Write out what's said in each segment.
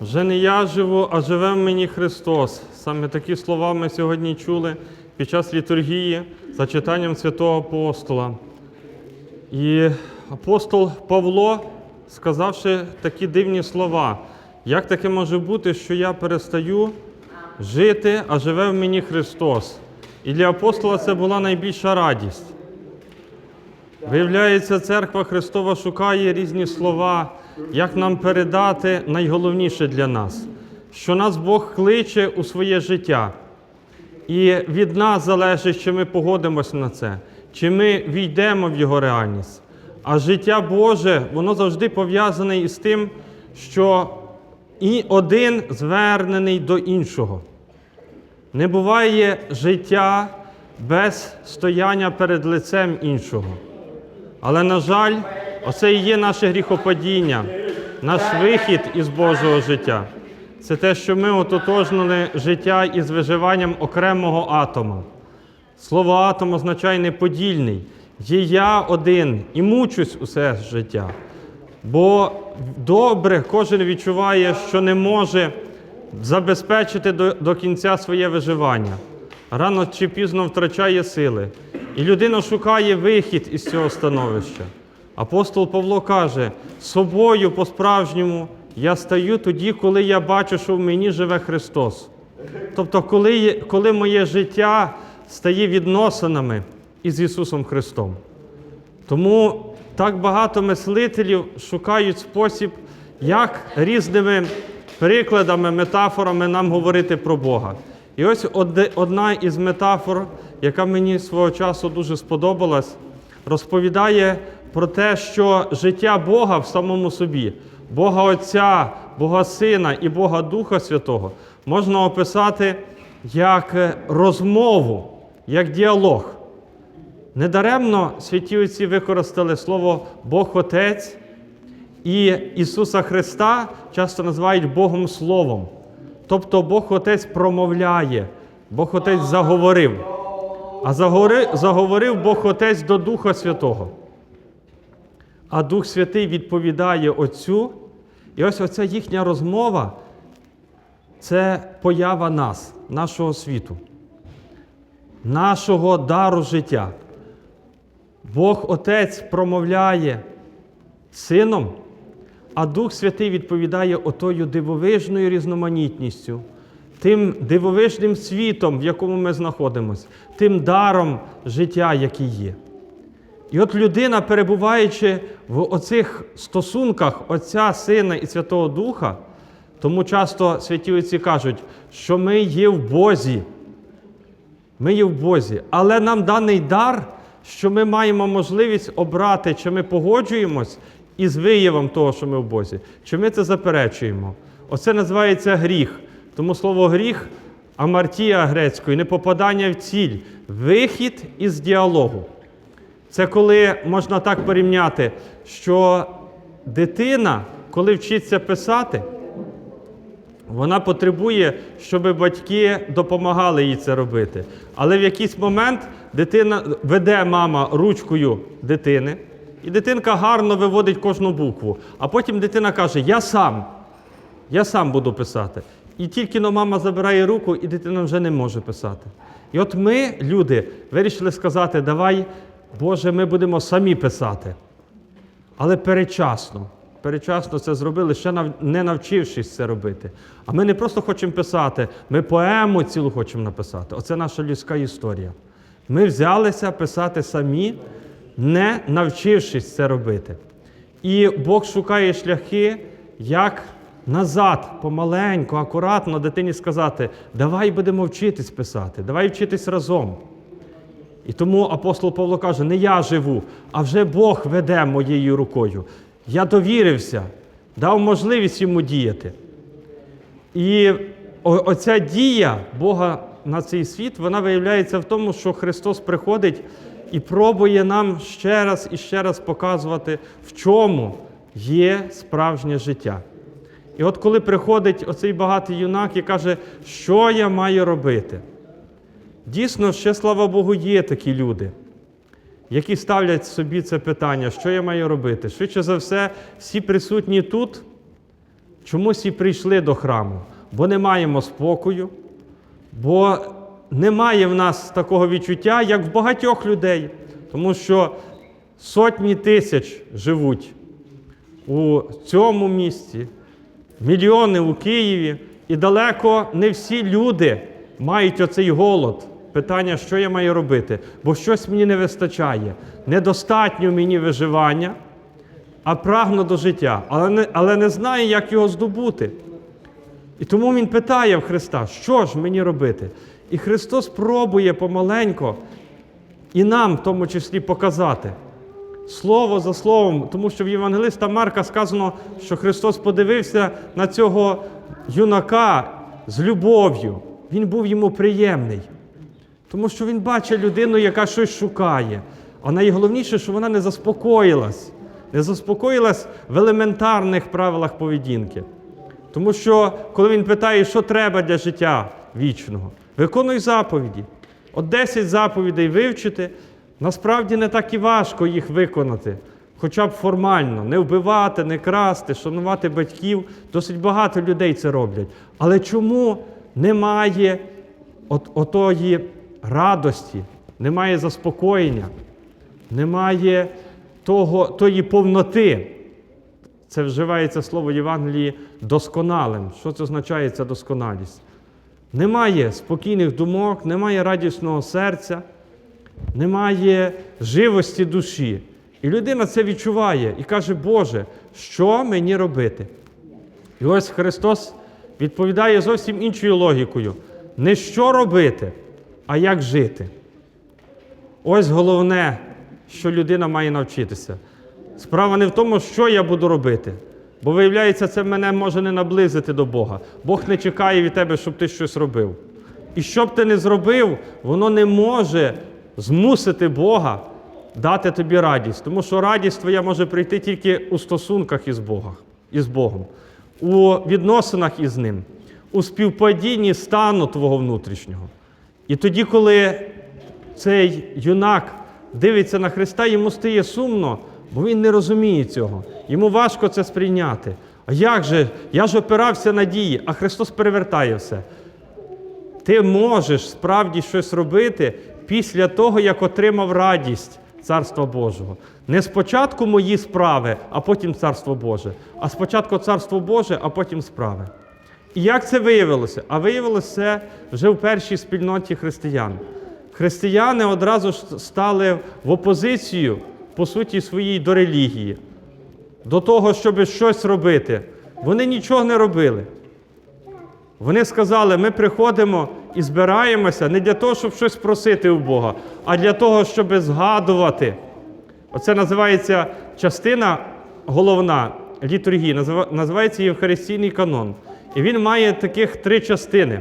Вже не я живу, а живе в мені Христос. Саме такі слова ми сьогодні чули під час літургії за читанням святого апостола. І апостол Павло, сказавши такі дивні слова, як таке може бути, що я перестаю жити, а живе в мені Христос. І для апостола це була найбільша радість. Виявляється, церква Христова шукає різні слова, як нам передати найголовніше для нас, що нас Бог кличе у своє життя. І від нас залежить, чи ми погодимося на це, чи ми війдемо в його реальність. А життя Боже, воно завжди пов'язане із тим, що і один звернений до іншого. Не буває життя без стояння перед лицем іншого. Але, на жаль, оце і є наше гріхопадіння, наш вихід із Божого життя. Це те, що ми ототожнили життя із виживанням окремого атома. Слово атом означає неподільний. Є я один і мучусь усе життя. Бо добре кожен відчуває, що не може забезпечити до, до кінця своє виживання. Рано чи пізно втрачає сили. І людина шукає вихід із цього становища. Апостол Павло каже: собою по-справжньому я стаю тоді, коли я бачу, що в мені живе Христос. Тобто, коли, коли моє життя стає відносинами із Ісусом Христом. Тому так багато мислителів шукають спосіб, як різними прикладами, метафорами нам говорити про Бога. І ось одна із метафор, яка мені свого часу дуже сподобалась, розповідає про те, що життя Бога в самому собі, Бога Отця, Бога Сина і Бога Духа Святого можна описати як розмову, як діалог. Недаремно святі отці використали слово Бог Отець і Ісуса Христа часто називають Богом Словом. Тобто Бог Отець промовляє, Бог Отець заговорив. А заговорив Бог Отець до Духа Святого. А Дух Святий відповідає Отцю. І ось оця їхня розмова це поява нас, нашого світу, нашого дару життя. Бог Отець промовляє Сином, а Дух Святий відповідає отою дивовижною різноманітністю, тим дивовижним світом, в якому ми знаходимося, тим даром життя, який є. І от людина, перебуваючи в оцих стосунках Отця, Сина і Святого Духа, тому часто святі отці кажуть, що ми є в Бозі. Ми є в Бозі, але нам даний дар, що ми маємо можливість обрати, чи ми погоджуємось із виявом того, що ми в Бозі, чи ми це заперечуємо. Оце називається гріх. Тому слово гріх амартія грецькою, непопадання в ціль, вихід із діалогу. Це коли можна так порівняти, що дитина, коли вчиться писати, вона потребує, щоб батьки допомагали їй це робити. Але в якийсь момент дитина веде мама ручкою дитини, і дитинка гарно виводить кожну букву. А потім дитина каже: Я сам, я сам буду писати. І тільки но мама забирає руку, і дитина вже не може писати. І от ми, люди, вирішили сказати: давай, Боже, ми будемо самі писати. Але передчасно. Передчасно це зробили, ще не навчившись це робити. А ми не просто хочемо писати, ми поему цілу хочемо написати. Оце наша людська історія. Ми взялися писати самі, не навчившись це робити. І Бог шукає шляхи, як назад, помаленьку, акуратно дитині сказати: давай будемо вчитись писати, давай вчитись разом. І тому апостол Павло каже: не я живу, а вже Бог веде моєю рукою. Я довірився, дав можливість йому діяти. І оця дія Бога на цей світ, вона виявляється в тому, що Христос приходить і пробує нам ще раз і ще раз показувати, в чому є справжнє життя. І от коли приходить оцей багатий юнак і каже, що я маю робити? Дійсно, ще слава Богу, є такі люди, які ставлять собі це питання, що я маю робити. Швидше за все, всі присутні тут чомусь і прийшли до храму, бо не маємо спокою, бо немає в нас такого відчуття, як в багатьох людей, тому що сотні тисяч живуть у цьому місті, мільйони у Києві, і далеко не всі люди мають оцей голод. Питання, що я маю робити, бо щось мені не вистачає. Недостатньо мені виживання, а прагну до життя, але не, але не знаю, як його здобути. І тому він питає в Христа, що ж мені робити? І Христос пробує помаленько і нам в тому числі показати слово за словом, тому що в Євангелиста Марка сказано, що Христос подивився на цього юнака з любов'ю. Він був йому приємний. Тому що він бачить людину, яка щось шукає. А найголовніше, що вона не заспокоїлась, не заспокоїлась в елементарних правилах поведінки. Тому що, коли він питає, що треба для життя вічного, виконуй заповіді. От 10 заповідей вивчити, насправді не так і важко їх виконати, хоча б формально, не вбивати, не красти, шанувати батьків. Досить багато людей це роблять. Але чому немає от, отої радості, немає заспокоєння, немає того, тої повноти? Це вживається слово Євангелії досконалим. Що це означає ця досконалість? Немає спокійних думок, немає радісного серця, немає живості душі. І людина це відчуває і каже, Боже, що мені робити? І ось Христос відповідає зовсім іншою логікою: не що робити, а як жити. Ось головне, що людина має навчитися. Справа не в тому, що я буду робити. Бо, виявляється, це мене може не наблизити до Бога. Бог не чекає від тебе, щоб ти щось робив. І що б ти не зробив, воно не може змусити Бога дати тобі радість. Тому що радість твоя може прийти тільки у стосунках із Богом, із Богом, у відносинах із Ним, у співпадінні стану твого внутрішнього. І тоді, коли цей юнак дивиться на Христа, йому стає сумно, бо він не розуміє цього. Йому важко це сприйняти. А як же? Я ж опирався на дії, а Христос перевертає все. Ти можеш справді щось робити після того, як отримав радість Царства Божого. Не спочатку мої справи, а потім Царство Боже, а спочатку Царство Боже, а потім справи. І як це виявилося? А виявилося це вже в першій спільноті християн. Християни одразу ж стали в опозицію, по суті, своїй до релігії, до того, щоб щось робити. Вони нічого не робили. Вони сказали, ми приходимо і збираємося не для того, щоб щось просити у Бога, а для того, щоб згадувати. Оце називається частина головна літургії, називається Євхаристійний канон. І він має таких три частини: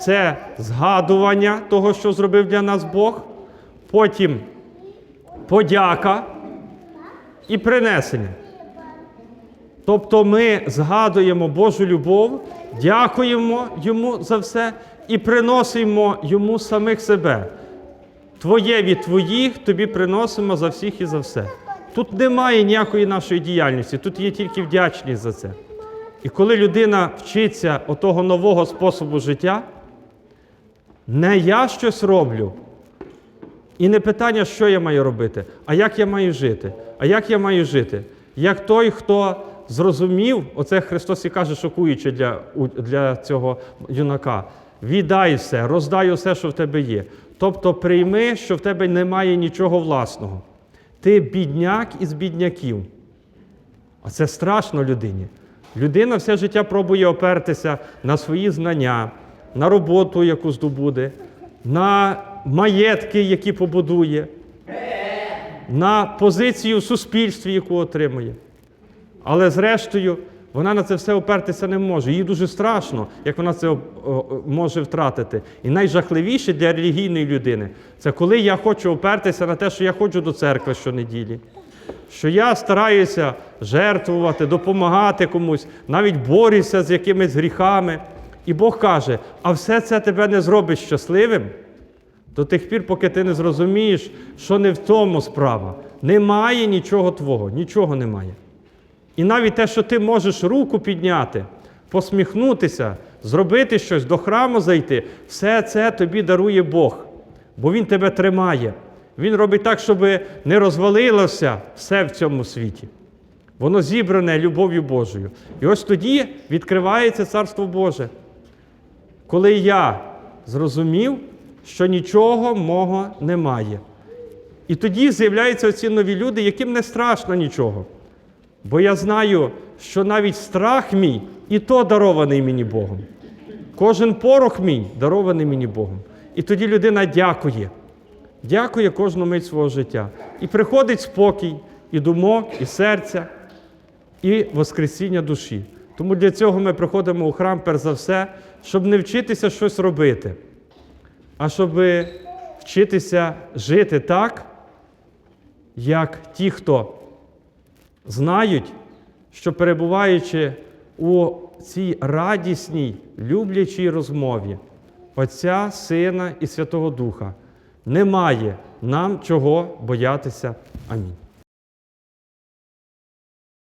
це згадування того, що зробив для нас Бог, потім подяка і принесення. Тобто ми згадуємо Божу любов, дякуємо Йому за все і приносимо Йому самих себе. Твоє від твоїх тобі приносимо за всіх і за все. Тут немає ніякої нашої діяльності, тут є тільки вдячність за це. І коли людина вчиться отого нового способу життя, не я щось роблю, і не питання, що я маю робити, а як я маю жити. А як я маю жити? Як той, хто зрозумів, оце Христос і каже, шокуючи для, для цього юнака: віддай все, роздай усе, що в тебе є. Тобто прийми, що в тебе немає нічого власного. Ти бідняк із бідняків. А це страшно людині. Людина все життя пробує опертися на свої знання, на роботу, яку здобуде, на маєтки, які побудує, на позицію в суспільстві, яку отримує. Але зрештою, вона на це все опертися не може. Їй дуже страшно, як вона це може втратити. І найжахливіше для релігійної людини це коли я хочу опертися на те, що я ходжу до церкви щонеділі, що я стараюся жертвувати, допомагати комусь, навіть борюся з якимись гріхами. І Бог каже: а все це тебе не зробить щасливим до тих пір, поки ти не зрозумієш, що не в тому справа. Немає нічого твого, нічого немає. І навіть те, що ти можеш руку підняти, посміхнутися, зробити щось, до храму зайти, все це тобі дарує Бог, бо Він тебе тримає. Він робить так, щоб не розвалилося все в цьому світі. Воно зібране любов'ю Божою. І ось тоді відкривається Царство Боже. Коли я зрозумів, що нічого мого немає. І тоді з'являються оці нові люди, яким не страшно нічого. Бо я знаю, що навіть страх мій і то дарований мені Богом. Кожен порох мій дарований мені Богом. І тоді людина дякує. Дякує кожну мить свого життя. І приходить спокій, і думок, і серця, і воскресіння душі. Тому для цього ми приходимо у храм, перш за все, щоб не вчитися щось робити, а щоб вчитися жити так, як ті, хто знають, що перебуваючи у цій радісній, люблячій розмові Отця, Сина і Святого Духа, немає нам чого боятися. Амінь.